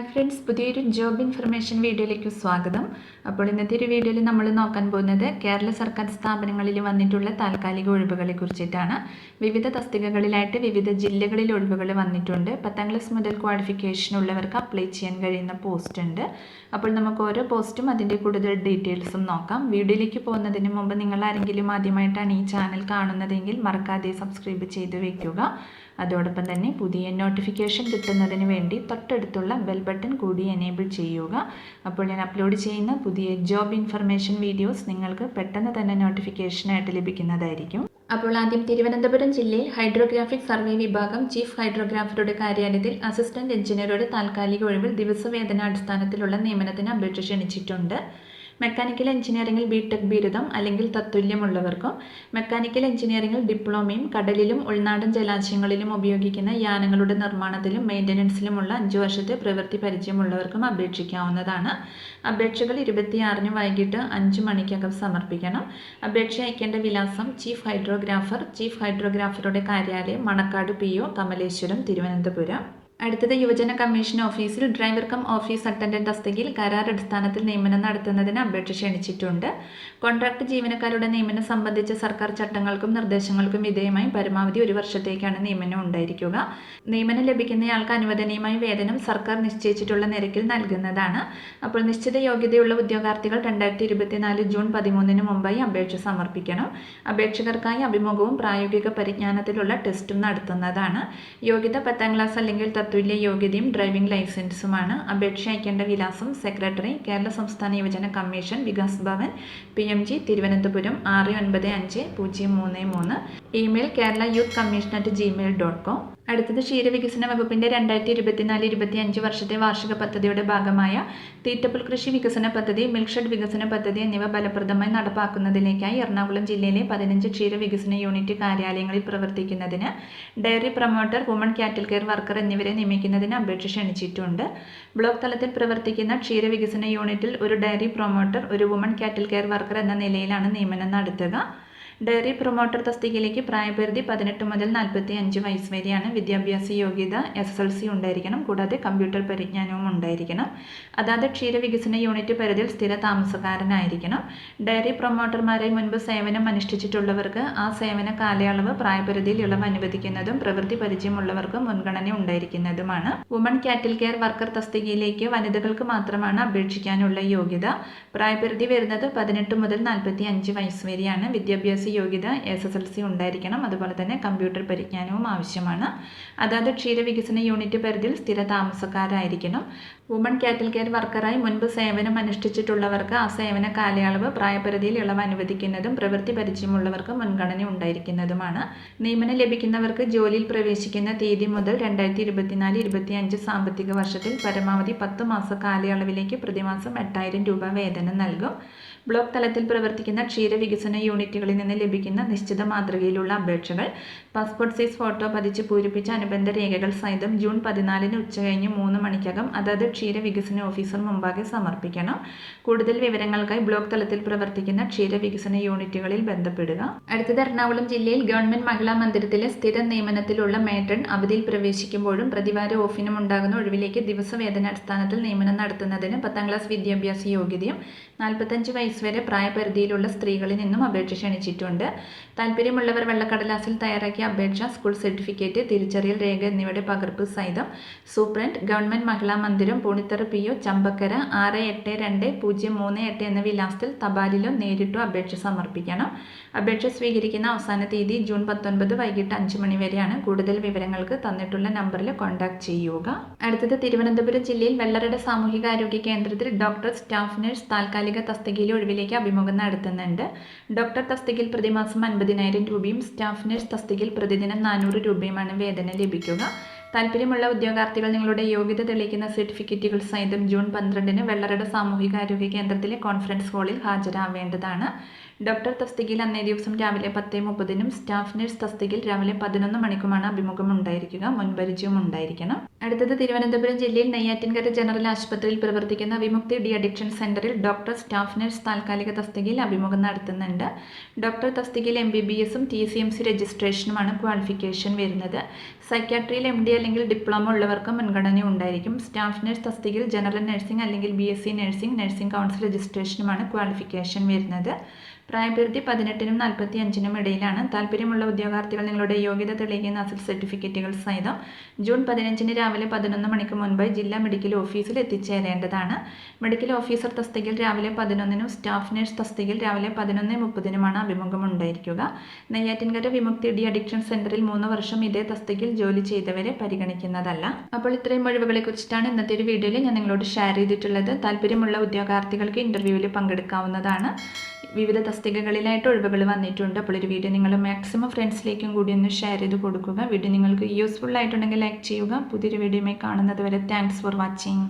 Hi friends പുതിയൊരു job information വീഡിയോയിലേക്ക് സ്വാഗതം. അപ്പോൾ ഇന്നത്തെ ഒരു വീഡിയോയിൽ നമ്മൾ നോക്കാൻ പോകുന്നത് കേരള സർക്കാർ സ്ഥാപനങ്ങളിൽ വന്നിട്ടുള്ള താൽക്കാലിക ഒഴിവുകളെ കുറിച്ചിട്ടാണ്. വിവിധ തസ്തികകളിലായിട്ട് വിവിധ ജില്ലകളിൽ ഒഴിവുകൾ വന്നിട്ടുണ്ട്. പത്താം ക്ലാസ് മുതൽ ക്വാളിഫിക്കേഷൻ ഉള്ളവർക്ക് അപ്ലൈ ചെയ്യാൻ കഴിയുന്ന പോസ്റ്റ് ഉണ്ട്. അപ്പോൾ നമുക്ക് ഓരോ പോസ്റ്റും അതിന്റെ കൂടുതൽ ഡീറ്റെയിൽസും നോക്കാം. വീഡിയോയിലേക്ക് പോകുന്നതിന് മുമ്പ് നിങ്ങൾ ആരെങ്കിലും ആദ്യമായിട്ടാണ് ഈ ചാനൽ കാണുന്നതെങ്കിൽ മറക്കാതെ സബ്സ്ക്രൈബ് ചെയ്ത് വയ്ക്കുക അതോടൊപ്പം തന്നെ പുതിയ നോട്ടിഫിക്കേഷൻ കിട്ടുന്നതിന് വേണ്ടി തൊട്ടടുത്തുള്ള ബെൽ ബട്ടൺ കൂടി എനേബിൾ ചെയ്യുക. അപ്പോൾ ഞാൻ അപ്ലോഡ് ചെയ്യുന്ന പുതിയ ജോബ് ഇൻഫർമേഷൻ വീഡിയോസ് നിങ്ങൾക്ക് പെട്ടെന്ന് തന്നെ നോട്ടിഫിക്കേഷനായിട്ട് ലഭിക്കുന്നതായിരിക്കും. അപ്പോൾ ആദ്യം തിരുവനന്തപുരം ജില്ലയിൽ ഹൈഡ്രോഗ്രാഫിക് സർവേ വിഭാഗം ചീഫ് ഹൈഡ്രോഗ്രാഫറുടെ കാര്യാലയത്തിൽ അസിസ്റ്റന്റ് എഞ്ചിനീയറുടെ താൽക്കാലിക ഒഴിവിൽ ദിവസവേതനാടിസ്ഥാനത്തിലുള്ള നിയമനത്തിന് അപേക്ഷ ക്ഷണിച്ചിട്ടുണ്ട്. മെക്കാനിക്കൽ എഞ്ചിനീയറിംഗിൽ ബിടെക് ബിരുദം അല്ലെങ്കിൽ തത്തുല്യമുള്ളവർക്കും മെക്കാനിക്കൽ എഞ്ചിനീയറിംഗിൽ ഡിപ്ലോമയും കടലിലും ഉൾനാടൻ ജലാശയങ്ങളിലും ഉപയോഗിക്കുന്ന യാനങ്ങളുടെ നിർമ്മാണത്തിലും മെയിന്റനൻസിലുമുള്ള അഞ്ച് വർഷത്തെ പ്രവൃത്തി പരിചയമുള്ളവർക്കും അപേക്ഷിക്കാവുന്നതാണ്. അപേക്ഷകൾ ഇരുപത്തിയാറിന് വൈകിട്ട് അഞ്ച് മണിക്കകം സമർപ്പിക്കണം. അപേക്ഷ അയക്കേണ്ട വിലാസം ചീഫ് ഹൈഡ്രോഗ്രാഫർ ചീഫ് ഹൈഡ്രോഗ്രാഫറുടെ കാര്യാലയം മണക്കാട് പി ഒ കമലേശ്വരം തിരുവനന്തപുരം. അടുത്തത് യുവജന കമ്മീഷൻ ഓഫീസിൽ ഡ്രൈവർ കം ഓഫീസ് അറ്റൻഡന്റ് തസ്തികയിൽ കരാർ അടിസ്ഥാനത്തിൽ നിയമനം നടത്തുന്നതിന് അപേക്ഷ ക്ഷണിച്ചിട്ടുണ്ട്. കോൺട്രാക്ട് ജീവനക്കാരുടെ നിയമനം സംബന്ധിച്ച സർക്കാർ ചട്ടങ്ങൾക്കും നിർദ്ദേശങ്ങൾക്കും വിധേയമായി പരമാവധി ഒരു വർഷത്തേക്കാണ് നിയമനം ഉണ്ടായിരിക്കുക. നിയമനം ലഭിക്കുന്നയാൾക്ക് അനുവദനീയമായ വേതനം സർക്കാർ നിശ്ചയിച്ചിട്ടുള്ള നിരക്കിൽ നൽകുന്നതാണ്. അപ്പോൾ നിശ്ചിത യോഗ്യതയുള്ള ഉദ്യോഗാർത്ഥികൾ രണ്ടായിരത്തി ഇരുപത്തിനാല് ജൂൺ പതിമൂന്നിന് മുമ്പായി അപേക്ഷ സമർപ്പിക്കണം. അപേക്ഷകർക്കായി അഭിമുഖവും പ്രായോഗിക പരിജ്ഞാനത്തിലുള്ള ടെസ്റ്റും നടത്തുന്നതാണ്. യോഗ്യത പത്താം ക്ലാസ് അല്ലെങ്കിൽ തത്തുല്യ യോഗ്യതയും ഡ്രൈവിംഗ് ലൈസൻസുമാണ് അപേക്ഷ അയക്കേണ്ട വിലാസം സെക്രട്ടറി കേരള സംസ്ഥാന യുവജന commission Vikas Bhavan P M G Thiruvananthapuram ആറ് ഒൻപത് അഞ്ച് പൂജ്യം മൂന്ന് മൂന്ന്. Email Kerala youth commission at Gmail dot com അടുത്തത് ക്ഷീരവികസന വകുപ്പിന്റെ രണ്ടായിരത്തി ഇരുപത്തിനാല് ഇരുപത്തി അഞ്ച് വർഷത്തെ വാർഷിക പദ്ധതിയുടെ ഭാഗമായ തീറ്റപ്പുൽ കൃഷി വികസന പദ്ധതി മിൽക്ക്ഷഡ് വികസന പദ്ധതി എന്നിവ ഫലപ്രദമായി നടപ്പാക്കുന്നതിലേക്കായി എറണാകുളം ജില്ലയിലെ പതിനഞ്ച് ക്ഷീര വികസന യൂണിറ്റ് കാര്യാലയങ്ങളിൽ പ്രവർത്തിക്കുന്നതിന് dairy promoter woman cattle care worker എന്നിവരെ നിയമിക്കുന്നതിന് അപേക്ഷ ക്ഷണിച്ചിട്ടുണ്ട്. ബ്ലോക്ക് തലത്തിൽ പ്രവർത്തിക്കുന്ന ക്ഷീര വികസന യൂണിറ്റിൽ ഒരു ഡയറി പ്രൊമോട്ടർ ഒരു വുമൺ ക്യാറ്റിൽ കെയർ വർക്കർ എന്ന നിലയിലാണ് നിയമനം നടത്തുക. ഡയറി പ്രൊമോട്ടർ തസ്തികയിലേക്ക് പ്രായപരിധി പതിനെട്ട് മുതൽ നാൽപ്പത്തി അഞ്ച് വയസ്സ് വരെയാണ്. വിദ്യാഭ്യാസ യോഗ്യത എസ് എസ് എൽ സി ഉണ്ടായിരിക്കണം. കൂടാതെ കമ്പ്യൂട്ടർ പരിജ്ഞാനവും ഉണ്ടായിരിക്കണം. അതാത് ക്ഷീരവികസന യൂണിറ്റ് പരിധിയിൽ സ്ഥിര താമസക്കാരനായിരിക്കണം. ഡയറി പ്രൊമോട്ടർമാരായി മുൻപ് സേവനം അനുഷ്ഠിച്ചിട്ടുള്ളവർക്ക് ആ സേവന കാലയളവ് പ്രായപരിധിയിൽ ഇളവ് അനുവദിക്കുന്നതും പ്രവൃത്തി പരിചയമുള്ളവർക്ക് മുൻഗണന ഉണ്ടായിരിക്കുന്നതുമാണ്. വുമൺ കാറ്റിൽ കെയർ വർക്കർ തസ്തികയിലേക്ക് വനിതകൾക്ക് മാത്രമാണ് അപേക്ഷിക്കാനുള്ള യോഗ്യത. പ്രായപരിധി വരുന്നത് പതിനെട്ട് മുതൽ നാൽപ്പത്തി അഞ്ച് വയസ്സ് വരെയാണ്. വിദ്യാഭ്യാസ യോഗ്യത എസ് എസ് എൽ സി ഉണ്ടായിരിക്കണം. അതുപോലെ തന്നെ കമ്പ്യൂട്ടർ പരിജ്ഞാനവും ആവശ്യമാണ്. അതാത് ക്ഷീരവികസന യൂണിറ്റ് പരിധിയിൽ സ്ഥിര താമസക്കാരായിരിക്കണം. വുമൺ കാറ്റിൽ കെയർ വർക്കറായി മുൻപ് സേവനം അനുഷ്ഠിച്ചിട്ടുള്ളവർക്ക് ആ സേവന കാലയളവ് പ്രായപരിധിയിൽ ഇളവ് അനുവദിക്കുന്നതും പ്രവൃത്തി പരിചയമുള്ളവർക്ക് മുൻഗണന ഉണ്ടായിരിക്കുന്നതുമാണ്. നിയമനം ലഭിക്കുന്നവർക്ക് ജോലിയിൽ പ്രവേശിക്കുന്ന തീയതി മുതൽ രണ്ടായിരത്തി ഇരുപത്തിനാല് ഇരുപത്തിയഞ്ച് സാമ്പത്തിക വർഷത്തിൽ പരമാവധി പത്ത് മാസ കാലയളവിലേക്ക് പ്രതിമാസം എട്ടായിരം രൂപ വേതനം നൽകും. ബ്ലോക്ക് തലത്തിൽ പ്രവർത്തിക്കുന്ന ക്ഷീരവികസന യൂണിറ്റുകളിൽ നിന്ന് ലഭിക്കുന്ന നിശ്ചിത മാതൃകയിലുള്ള അപേക്ഷകൾ പാസ്പോർട്ട് സൈസ് ഫോട്ടോ പതിച്ച് പൂരിപ്പിച്ച അനുബന്ധ രേഖകൾ സഹിതം ജൂൺ പതിനാലിന് ഉച്ചകഴിഞ്ഞ് മൂന്ന് മണിക്കകം അതത് ക്ഷീരവികസന ഓഫീസർ മുമ്പാകെ സമർപ്പിക്കണം. കൂടുതൽ വിവരങ്ങൾക്കായി ബ്ലോക്ക് തലത്തിൽ പ്രവർത്തിക്കുന്ന ക്ഷീരവികസന യൂണിറ്റുകളിൽ ബന്ധപ്പെടുക. അടുത്തത് എറണാകുളം ജില്ലയിൽ ഗവൺമെന്റ് മഹിളാ മന്ദിരത്തിലെ സ്ഥിര നിയമനത്തിലുള്ള മേട്ടൺ അവധിയിൽ പ്രവേശിക്കുമ്പോഴും പ്രതിവാര ഓഫിനും ഉണ്ടാകുന്ന ഒഴിവിലേക്ക് ദിവസവേതനാടിസ്ഥാനത്തിൽ നിയമനം നടത്തുന്നതിന് പത്താം ക്ലാസ് വിദ്യാഭ്യാസ യോഗ്യതയും നാൽപ്പത്തഞ്ച് വയസ്സ് വരെ പ്രായപരിധിയിലുള്ള സ്ത്രീകളിൽ നിന്നും അപേക്ഷ ക്ഷണിച്ചിട്ടുണ്ട്. താല്പര്യമുള്ളവർ വെള്ളക്കടലാസിൽ തയ്യാറാക്കിയ അപേക്ഷ സ്കൂൾ സർട്ടിഫിക്കറ്റ് തിരിച്ചറിയൽ രേഖ എന്നിവയുടെ പകർപ്പ് സഹിതം സൂപ്രണ്ട് ഗവൺമെന്റ് മഹിളാ മന്ദിരം പൂണിത്തറ പി ഒ ചമ്പക്കര ആറ് എട്ട് രണ്ട് പൂജ്യം മൂന്ന് എട്ട് എന്ന വിലാസത്തിൽ തപാലിലോ നേരിട്ടോ അപേക്ഷ സമർപ്പിക്കണം. അപേക്ഷ സ്വീകരിക്കുന്ന അവസാന തീയതി ജൂൺ പത്തൊൻപത് വൈകിട്ട് അഞ്ച് മണി വരെയാണ്. കൂടുതൽ വിവരങ്ങൾക്ക് തന്നിട്ടുള്ള നമ്പറിൽ കോൺടാക്ട് ചെയ്യുക. അടുത്തത് തിരുവനന്തപുരം ജില്ലയിൽ വെള്ളറട സാമൂഹികാരോഗ്യ കേന്ദ്രത്തിൽ ഡോക്ടർ സ്റ്റാഫ് നഴ്സ് താൽക്കാലിക തസ്തികയിലെ ഒഴിവിലേക്ക് അഭിമുഖം നടത്തുന്നുണ്ട്. ഡോക്ടർ തസ്തികയിൽ പ്രതിമാസം അൻപതിനായിരം രൂപയും സ്റ്റാഫ് നഴ്സ് തസ്തികയിൽ പ്രതിദിനം നാനൂറ് രൂപയുമാണ് വേതനം ലഭിക്കുക. താല്പര്യമുള്ള ഉദ്യോഗാർത്ഥികൾ നിങ്ങളുടെ യോഗ്യത തെളിയിക്കുന്ന സർട്ടിഫിക്കറ്റുകൾ സഹിതം ജൂൺ പന്ത്രണ്ടിന് വെള്ളറട സാമൂഹികാരോഗ്യ കേന്ദ്രത്തിലെ കോൺഫറൻസ് ഹാളിൽ ഹാജരാവേണ്ടതാണ്. ഡോക്ടർ തസ്തികയിൽ അന്നേ ദിവസം രാവിലെ പത്ത് മുപ്പതിനും സ്റ്റാഫ് നഴ്സ് തസ്തികയിൽ രാവിലെ പതിനൊന്ന് മണിക്കുമാണ് അഭിമുഖം ഉണ്ടായിരിക്കുക. മുൻപരിചയം ഉണ്ടായിരിക്കണം. അടുത്തത് തിരുവനന്തപുരം ജില്ലയിൽ നെയ്യാറ്റിൻകര ജനറൽ ആശുപത്രിയിൽ പ്രവർത്തിക്കുന്ന വിമുക്തി ഡി അഡിക്ഷൻ സെന്ററിൽ ഡോക്ടർ സ്റ്റാഫ് നഴ്സ് താൽക്കാലിക തസ്തികയിൽ അഭിമുഖം നടത്തുന്നുണ്ട്. ഡോക്ടർ തസ്തികയിൽ എം ബി ബി എസും ടി സി എം സി രജിസ്ട്രേഷനുമാണ് ക്വാളിഫിക്കേഷൻ വരുന്നത്. സൈക്യാട്രിയിൽ എം ഡി അല്ലെങ്കിൽ ഡിപ്ലോമ ഉള്ളവർക്ക് മുൻഗണന ഉണ്ടായിരിക്കും. സ്റ്റാഫ് നഴ്സ് തസ്തികയിൽ ജനറൽ നഴ്സിംഗ് അല്ലെങ്കിൽ B S C nursing nursing council രജിസ്ട്രേഷനുമാണ് qualification വരുന്നത്. പ്രായപരിധി പതിനെട്ടിനും നാൽപ്പത്തി അഞ്ചിനും ഇടയിലാണ്. താല്പര്യമുള്ള ഉദ്യോഗാർത്ഥികൾ നിങ്ങളുടെ യോഗ്യത തെളിയിക്കുന്ന അസൽ സർട്ടിഫിക്കറ്റുകൾ സഹിതം ജൂൺ പതിനഞ്ചിന് രാവിലെ പതിനൊന്ന് മണിക്ക് മുൻപ് ജില്ലാ മെഡിക്കൽ ഓഫീസിൽ എത്തിച്ചേരേണ്ടതാണ്. മെഡിക്കൽ ഓഫീസർ തസ്തികയിൽ രാവിലെ പതിനൊന്നിനും സ്റ്റാഫ് നഴ്സ് തസ്തികയിൽ രാവിലെ പതിനൊന്ന് മുപ്പതിനുമാണ് അഭിമുഖം ഉണ്ടായിരിക്കുക. നെയ്യാറ്റിൻകര വിമുക്തി ഡി അഡിക്ഷൻ സെന്ററിൽ മൂന്ന് വർഷം ഇതേ തസ്തികയിൽ ജോലി ചെയ്തവരെ പരിഗണിക്കുന്നതല്ല. അപ്പോൾ ഇത്രയും ഒഴിവുകളെ കുറിച്ചിട്ടാണ് ഇന്നത്തെ ഒരു വീഡിയോയിൽ ഞാൻ നിങ്ങളോട് ഷെയർ ചെയ്തിട്ടുള്ളത്. താല്പര്യമുള്ള ഉദ്യോഗാർത്ഥികൾക്ക് ഇന്റർവ്യൂവിൽ പങ്കെടുക്കാവുന്നതാണ്. വിവിധ തസ്തികകളിലായിട്ട് ഒഴിവുകൾ വന്നിട്ടുണ്ട്. അപ്പോൾ ഒരു വീഡിയോ നിങ്ങൾ മാക്സിമം ഫ്രണ്ട്സിലേക്കും കൂടി ഒന്ന് ഷെയർ ചെയ്ത് കൊടുക്കുക. വീഡിയോ നിങ്ങൾക്ക് യൂസ്ഫുൾ ആയിട്ടുണ്ടെങ്കിൽ ലൈക്ക് ചെയ്യുക. പുതിയൊരു വീഡിയോയുമായി കാണുന്നത് വരെ താങ്ക്സ് ഫോർ വാച്ചിങ്